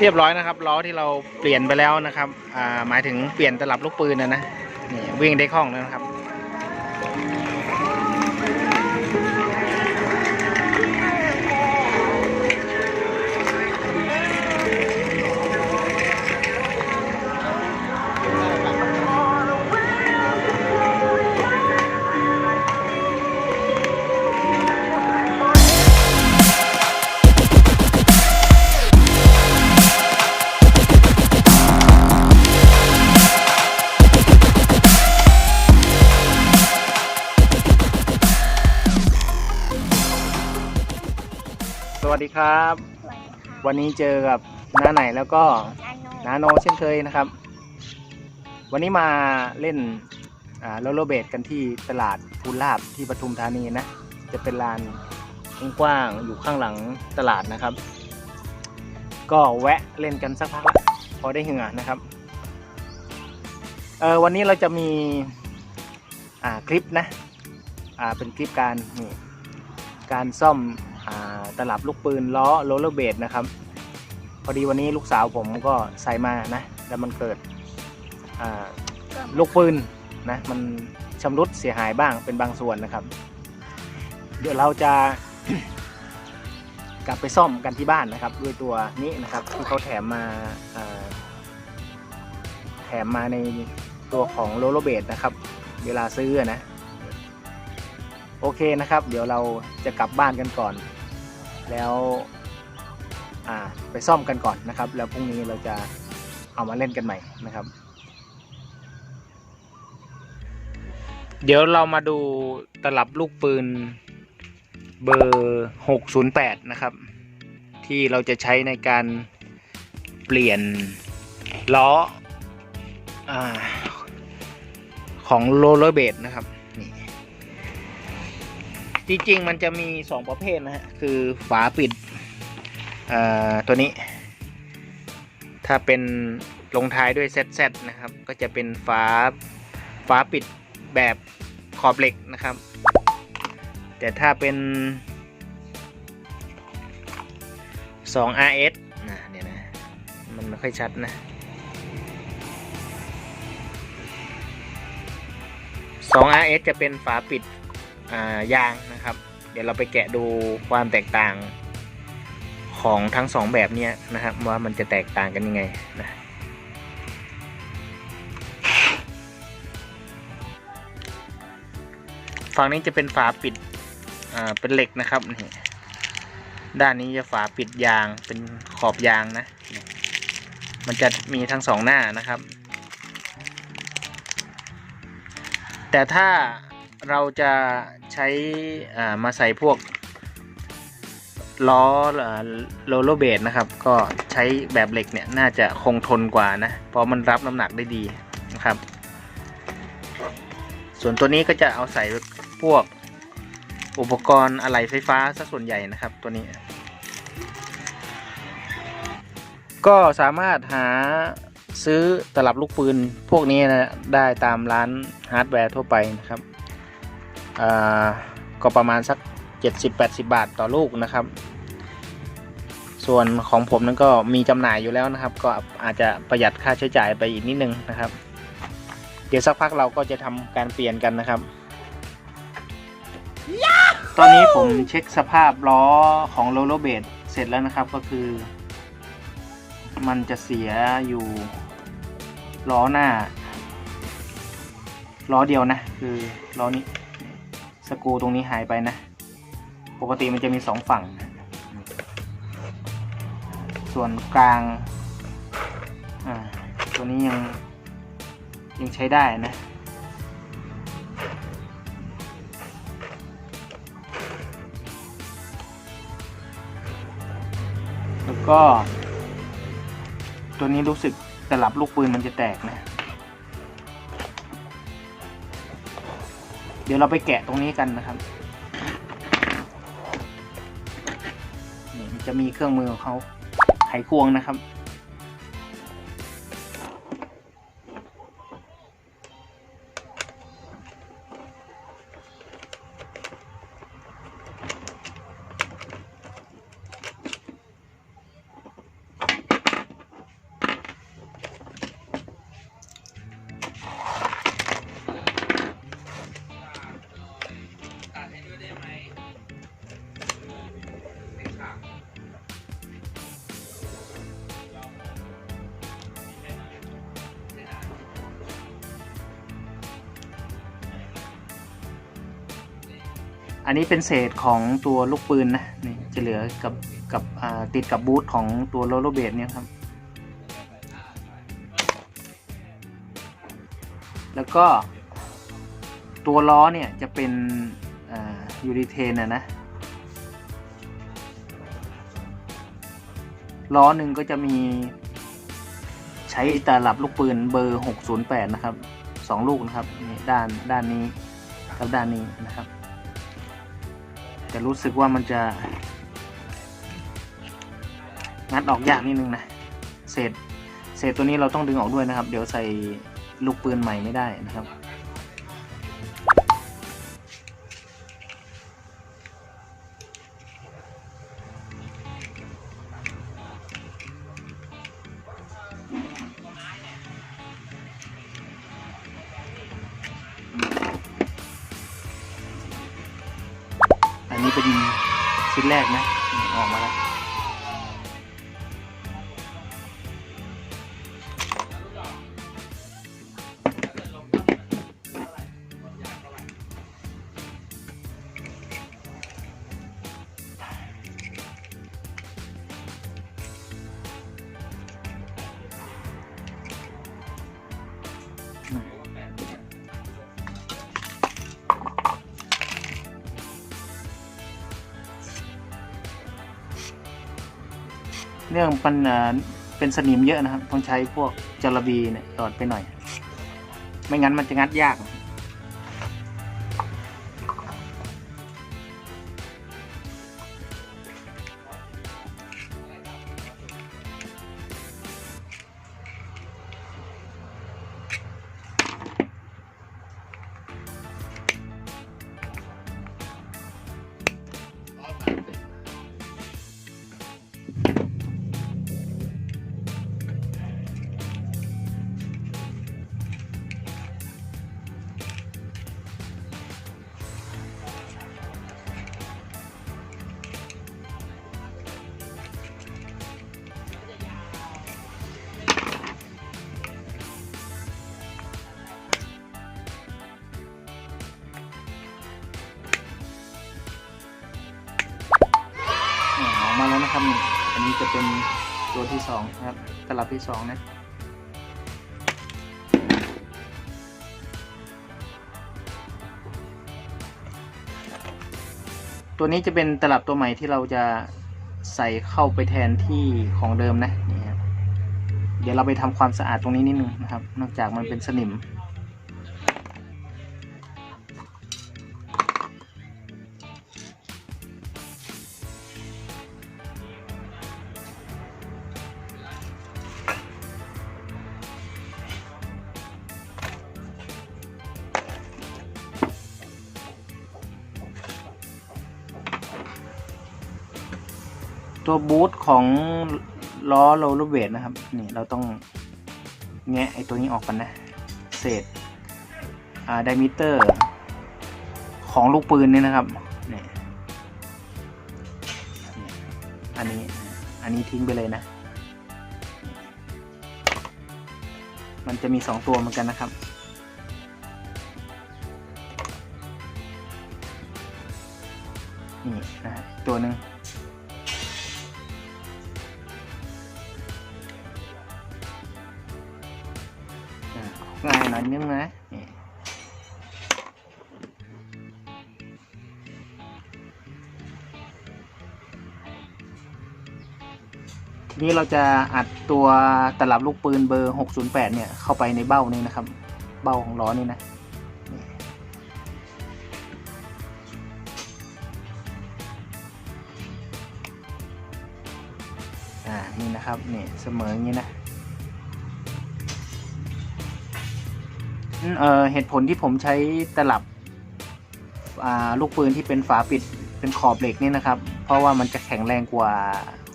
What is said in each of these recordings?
เรียบร้อยนะครับล้อที่เราเปลี่ยนไปแล้วนะครับ อ่าหมายถึงเปลี่ยนตลับลูกปืนนะนะนี่วิ่งได้คล่องแล้วนะครับ ครับสวัสดีค่ะวันนี้เจอกับน้าไหนแล้วก็นาโนนาโนเช่นเคยนะครับ วันนี้มาเล่นอ่าโรลโลเบดกันที่ตลาดภูลาบที่ปทุมธานีนะ จะเป็นลานกว้างๆอยู่ข้างหลังตลาดนะครับ ก็แวะเล่นกันสักพักละพอได้เหงื่อนะครับเออวันนี้เราจะมีอ่าคลิปนะอ่าเป็นคลิปการนี่การซ่อมอ่า ตลับลูกปืนล้อโรลเลอร์เบดนะครับ พอดีวันนี้ลูกสาวผมก็ใส่มานะ แล้วมันเกิดลูกปืนนะมันชำรุดเสียหายบ้างเป็นบางส่วนนะครับ เดี๋ยวเราจะกลับไปซ่อมกันที่บ้านนะครับ ด้วยตัวนี้นะครับที่เขาแถมมาาแถมมาในตัวของโรลโลเบดนะครับ เวลาซื้อนะ โอเคนะครับ เดี๋ยวเราจะกลับบ้านกันก่อน แล้วไปซ่อมกันก่อนนะครับ แล้วพรุ่งนี้เราจะเอามาเล่นกันใหม่นะครับ เดี๋ยวเรามาดูตลับลูกปืนเบอร์ 608 นะครับ ที่เราจะใช้ในการเปลี่ยนล้ออของโรลเลอร์เบดนะครับ จริงๆมันจะมี 2 ประเภทนะฮะ คือฝาปิดอ่าตัวนี้ ถ้าเป็นลงท้ายด้วย ZZ นะครับ ก็จะเป็นฝาฝาปิดแบบขอบเหล็กนะครับ แต่ถ้าเป็น 2 RS นะเนี่ยนะ มันไม่ค่อยชัดนะ 2 RS จะเป็นฝาปิด ยางนะครับ เดี๋ยวเราไปแกะดูความแตกต่างของทั้งสองแบบนี้นะครับ ว่ามันจะแตกต่างกันยังไงนะฝั่งนี้จะเป็นฝาปิดเป็นเหล็กนะครับนี่ด้านนี้จะฝาปิดยางเป็นขอบยางนะ มันจะมีทั้งสองหน้านะครับ แต่ถ้า เราจะใช้ามาใส่พวกล้อโรลโลเบดนะครับ ก็ใช้แบบเหล็กเนี่ยน่าจะคงทนกว่านะ เพราะมันรับน้ำหนักได้ดีนะครับ ส่วนตัวนี้ก็จะเอาใส่พวกอุปกรณ์อะไหล่ไฟฟ้าซะส่วนใหญ่นะครับตัวนี้ ก็สามารถหาซื้อตลับลูกปืนพวกนี้นะได้ตามร้านฮาร์ดแวร์ทั่วไปนะครับ ก็ประมาณสัก 70-80 บาทต่อลูกนะครับ ส่วนของผมนั้นก็มีจำหน่ายอยู่แล้วนะครับ ก็อาจจะประหยัดค่าใช้จ่ายไปอีกนิดนึงนะครับ เดี๋ยวสักพักเราก็จะทำการเปลี่ยนกันนะครับ ตอนนี้ผมเช็คสภาพล้อของโรลโลเบดเสร็จแล้วนะครับก็คือ มันจะเสียอยู่ล้อหน้าล้อเดียวนะ คือล้อนี้ สกูตรงนี้หายไปนะ ปกติมันจะมีสองฝั่ง ส่วนกลาง อ่า ตัวนี้ยังยังใช้ได้นะ แล้วก็ ตัวนี้รู้สึกตลับลูกปืนมันจะแตกนะ ดี๋ยวเราไปแกะตรงนี้กันนะครับนี่จะมีเครื่องมือของเขาไขควงนะครับ อันนี้เป็นเศษของตัวลูกปืนนะนี่จะเหลือกับกับติดกับบูทของตัวโรลเลอร์เบดเนี่ยครับ แล้วก็ตัวล้อเนี่ยจะเป็นยูริเทนนะนะล้อหนึ่งก็จะมีใช้ตลับลูกปืนเบอร์ 608 นะครับสองลูกนะครับนี่ด้านด้านนี้กับด้านนี้นะครับ แต่รู้สึกว่ามันจะงัดออกยากนิดนึงนะเศษเศษตัวนี้เราต้องดึงออกด้วยนะครับ เดี๋ยวใส่ลูกปืนใหม่ไม่ได้นะครับ เรื่องมันเอ่อเป็นสนิมเยอะนะครับ ต้องใช้พวกจระบีเนี่ยตอดไปหน่อย ไม่งั้นมันจะงัดยาก จะเป็นตัวที่สองนะครับตลับที่สองนะตัวนี้จะเป็นตลับตัวใหม่ที่เราจะใส่เข้าไปแทนที่ของเดิมนะนี่ครับเดี๋ยวเราไปทำความสะอาดตรงนี้นิดนึงนะครับ นอกจากมันเป็นสนิม ตัวบูทของล้อโรลเลอร์เวทนะครับ นี่เราต้องแงะไอตัวนี้ออกกันนะ เศษอ่าไดมิเตอร์ ของลูกปืนเนี่ยนะครับนี่อันนี้อันนี้ทิ้งไปเลยนะ มันจะมีสองตัวเหมือนกันนะครับนี่นะตัวหนึ่ง ง่ายหน่อยนึงนะนี่ทีนี้เราจะอัดตัวตลับลูกปืนเบอร์ 608 เนี่ย เข้าไปในเบ้านี่นะครับ เบ้าของล้อนี่นะ อ่า นี่นะครับ นี่เสมออย่างนี้นะ เอ่อเหตุผลที่ผมใช้ตลับลูกปืนที่เป็นฝาปิดเป็นขอบเหล็กนี่นะครับ เพราะว่ามันจะแข็งแรงกว่า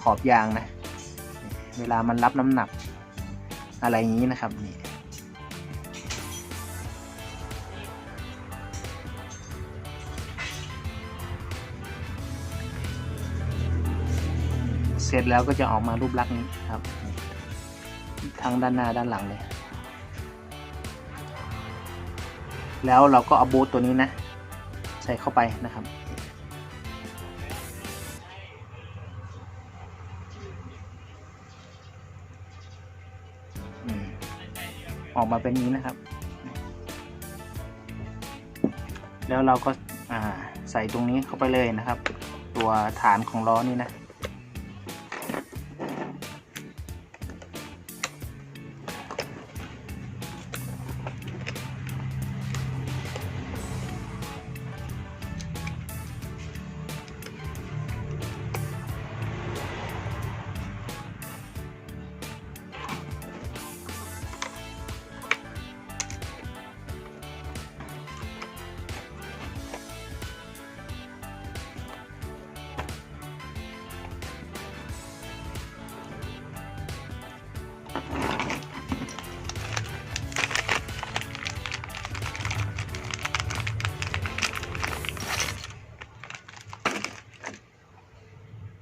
ขอบยางนะ เวลามันรับน้ำหนักอะไรอย่างนี้นะครับนี่เสร็จแล้วก็จะออกมารูปลักษณ์นี้ครับ ทั้งด้านหน้าด้านหลังเลย แล้วเราก็เอาบูทตัวนี้นะ ใส่เข้าไปนะครับ ออกมาเป็นนี้นะครับ แล้วเราก็ใส่ตรงนี้เข้าไปเลยนะครับ ตัวฐานของล้อนี่นะ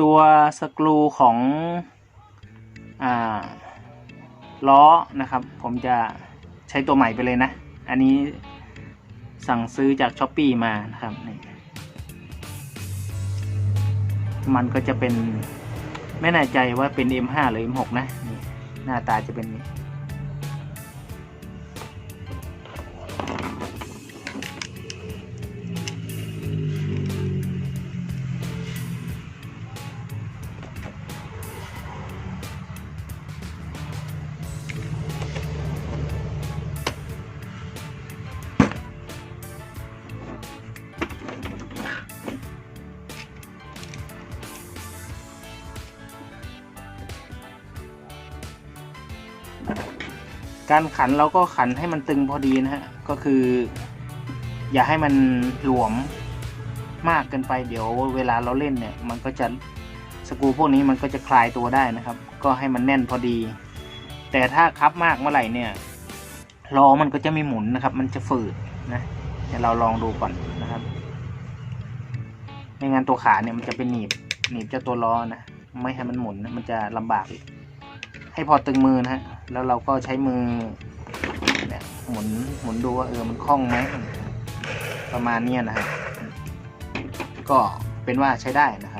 ตัวสกรูของอ่าล้อนะครับ ผมจะใช้ตัวใหม่ไปเลยนะ อันนี้สั่งซื้อจากช้อปปีมานะครับนี่มันก็จะเป็นไม่แน่ใจว่าเป็น M5 หรือ M6 นะนหน้าตาจะเป็นนี้ การขันเราก็ขันให้มันตึงพอดีนะฮะ ก็คือ อย่าให้มันหลวมมากเกินไปเดี๋ยวเวลาเราเล่นเนี่ย มันก็จะสกูพวกนี้มันก็จะคลายตัวได้นะครับ ก็ให้มันแน่นพอดี แต่ถ้าคับมากเมื่อไหร่เนี่ยล้อมันก็จะไม่หมุนนะครับ มันจะฝืดนะเดี๋ยวเราลองดูก่อนนะครับไม่งั้นตัวขาเนี่ยมันจะเป็นหนีบหนีบเจ้าตัวล้อนะไม่ให้มันหมุนนะมันจะลำบากอีกให้พอตึงมือนะฮะ แล้วเราก็ใช้มือเนี่ยหมุนหมุนดูว่าเออมันคล่องไหมประมาณนี้นะครับก็เป็นว่าใช้ได้นะครับ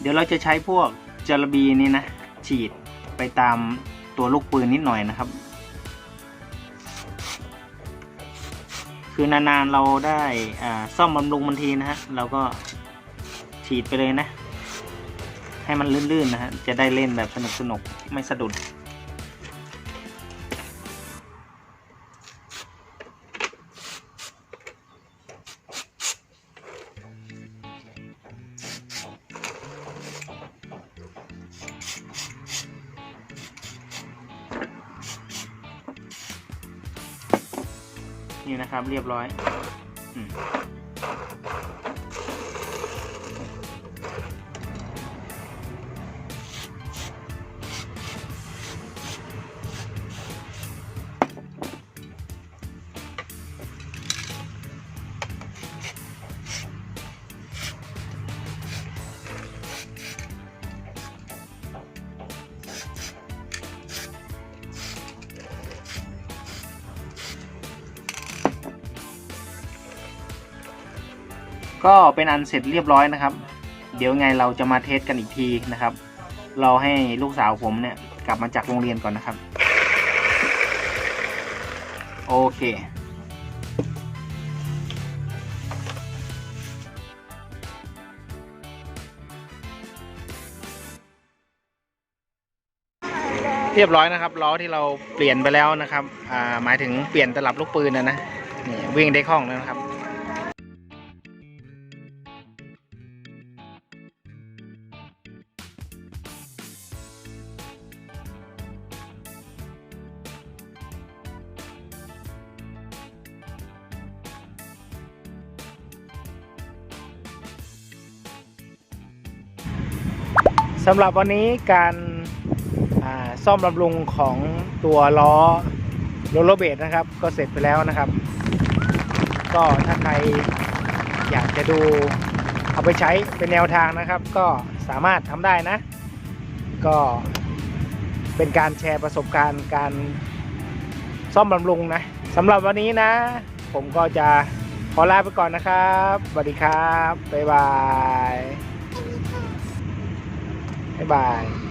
เดี๋ยวเราจะใช้พวกจารบีนี่นะ ฉีดไปตามตัวลูกปืนนิดหน่อยนะครับ คือนานๆเราได้ซ่อมบำรุงบางทีนะฮะเราก็ฉีดไปเลยนะ ให้มันลื่นๆนะฮะจะได้เล่นแบบสนุกๆ ไม่สะดุด นี่นะครับ เรียบร้อยอ ก็เป็นอันเสร็จเรียบร้อยนะครับ เดี๋ยวไงเราจะมาเทสกันอีกทีนะครับ เราให้ลูกสาวผมเนี่ยกลับมาจากโรงเรียนก่อนนะครับ โอเค เรียบร้อยนะครับล้อที่เราเปลี่ยนไปแล้วนะครับอ่าหมายถึงเปลี่ยนตลับลูกปืนนะนะนี่วิ่งได้คล่องแล้วนะครับ สำหรับวันนี้การซ่อมบำรุงของตัวล้อโรลเลอร์เบดนะครับ ก็เสร็จไปแล้วนะครับ ก็ถ้าใครอยากจะดูเอาไปใช้เป็นแนวทางนะครับ ก็สามารถทำได้นะ ก็เป็นการแชร์ประสบการณ์การซ่อมบำรุงนะสำหรับวันนี้นะ ผมก็จะขอลาไปก่อนนะครับสวัสดีครับ บ๊ายบาย บ๊ายบาย